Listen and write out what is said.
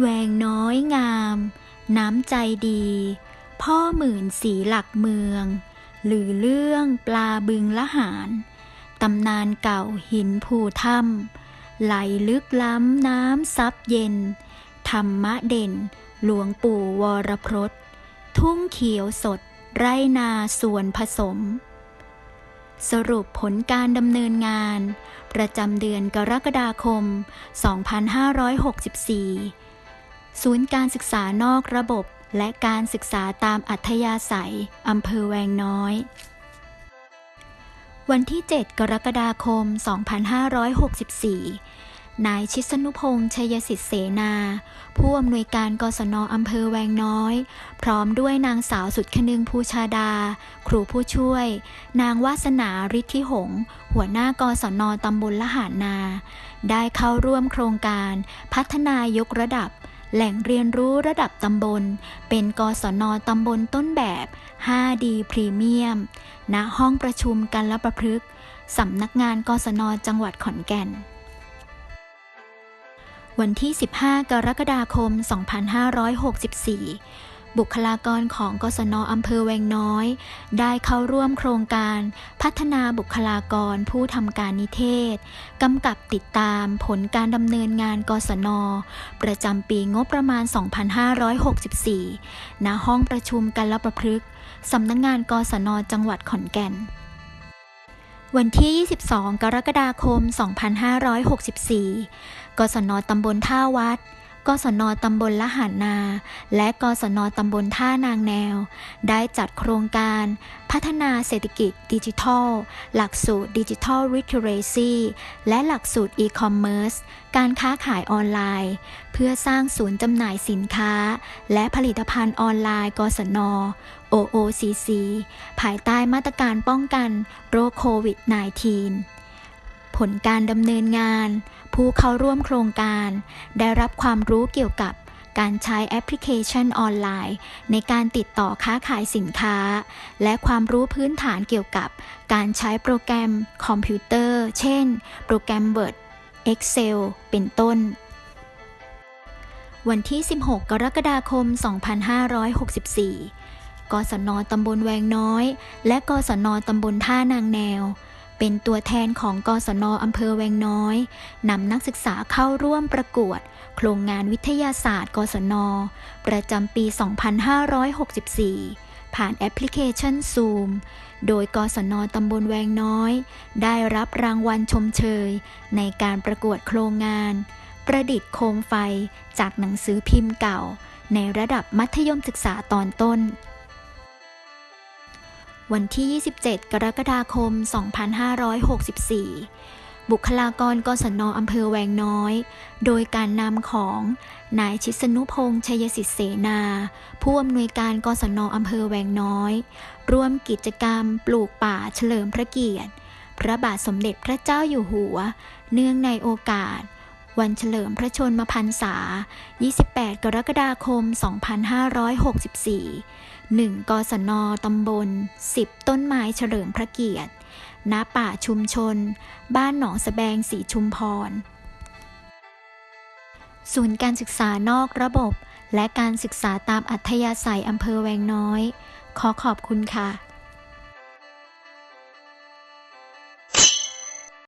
แวงน้อยงาม น้ำใจดี พ่อหมื่นสีหลักเมือง หรือเรื่องปลาบึงละหารตำนานเก่าหินภูถ้ำไหลลึกล้ำน้ำซับเย็น ธรรมะเด่น หลวงปู่วรพรสทุ่งเขียวสด ไรนาส่วนผสม สรุปผลการดำเนินงาน ประจำเดือนกรกฎาคม 2564 ศูนย์การศึกษานอกระบบ และการศึกษาตามอัธยาศัย อำเภอแวงน้อย วันที่ 7 กรกฎาคม 2564 นายชิสนุพงษ์ชัยสิทธิเสนา ผู้อำนวยการกศนอำเภอแวงน้อย พร้อมด้วยนางสาวสุดคนึงภูชาดา ครูผู้ช่วย นางวาสนาฤทธิหงษ์หัวหน้ากศนตำบลละหานา ได้เข้าร่วมโครงการ พัฒนายกระดับ แหล่งเรียนรู้ระดับตำบล เป็นกศนตำบลต้นแบบ 5D พรีเมียม ณ ห้องประชุมกันละประพฤกษ์สำนักงานกศนจังหวัดขอนแก่น วันที่ 15 กรกฎาคม 2564 บุคลากรของกศนอำเภอแวงน้อย ได้เข้าร่วมโครงการพัฒนาบุคลากรผู้ทำการนิเทศ กำกับติดตามผลการดำเนินงานกศน ประจำปีงบประมาณ 2564 ณ ห้องประชุมกันละประพฤกษ์สำนักงงานกศน จังหวัดขอนแก่นวันที่ 22 กรกฎาคม 2564 กศนตำบลท่าวัด กศนตำบลละหารนา และกศนตำบลท่านางแนว ได้จัดโครงการ พัฒนาเศรษฐกิจดิจิทัล หลักสูตรดิจิทัลริทเรซีและหลักสูตรอีคอมเมิร์ซการค้าขายออนไลน์ เพื่อสร้างศูนย์จำหน่ายสินค้า และผลิตภัณฑ์ออนไลน์ กศน OOCC ภายใต้มาตรการป้องกันโรคโควิด -19 ผลการดำเนินงาน ผู้เข้าร่วมโครงการ ได้รับความรู้เกี่ยวกับการใช้แอปพลิเคชันออนไลน์ ในการติดต่อค้าขายสินค้า และความรู้พื้นฐานเกี่ยวกับการใช้โปรแกรมคอมพิวเตอร์ เช่น โปรแกรม Word Excel เป็นต้น วันที่ 16 กรกฎาคม 2564 กศนตำบลแวงน้อย และกศนตำบลท่านางแนว เป็นตัวแทนของกศนอำเภอแวงน้อยนำนักศึกษาเข้าร่วมประกวด โครงงานวิทยาศาสตร์กศน ประจำปี 2564 ผ่านแอปพลิเคชัน Zoom โดยกศนตำบลแวงน้อย ได้รับรางวัลชมเชย ในการประกวดโครงงาน ประดิษฐ์โคมไฟจากหนังสือพิมพ์เก่า ในระดับมัธยมศึกษาตอนต้น วันที่ 27 กรกฎาคม 2564 บุคลากรกศนอำเภอแวงน้อย โดยการนำของนายชิสนุพงษ์ชัยสิทธิเสนา ผู้อำนวยการกศนอำเภอแวงน้อย ร่วมกิจกรรมปลูกป่าเฉลิมพระเกียรติ พระบาทสมเด็จพระเจ้าอยู่หัว เนื่องในโอกาส วันเฉลิมพระชนมพรรษา 28 กรกฎาคม 2564 1 กศน ตำบล 10 ต้นไม้เฉลิมพระเกียรติณป่าชุมชน บ้านหนองสะแบงสีชุมพร ศูนย์การศึกษานอกระบบ และการศึกษาตามอัธยาศัยอำเภอแวงน้อย ขอขอบคุณค่ะ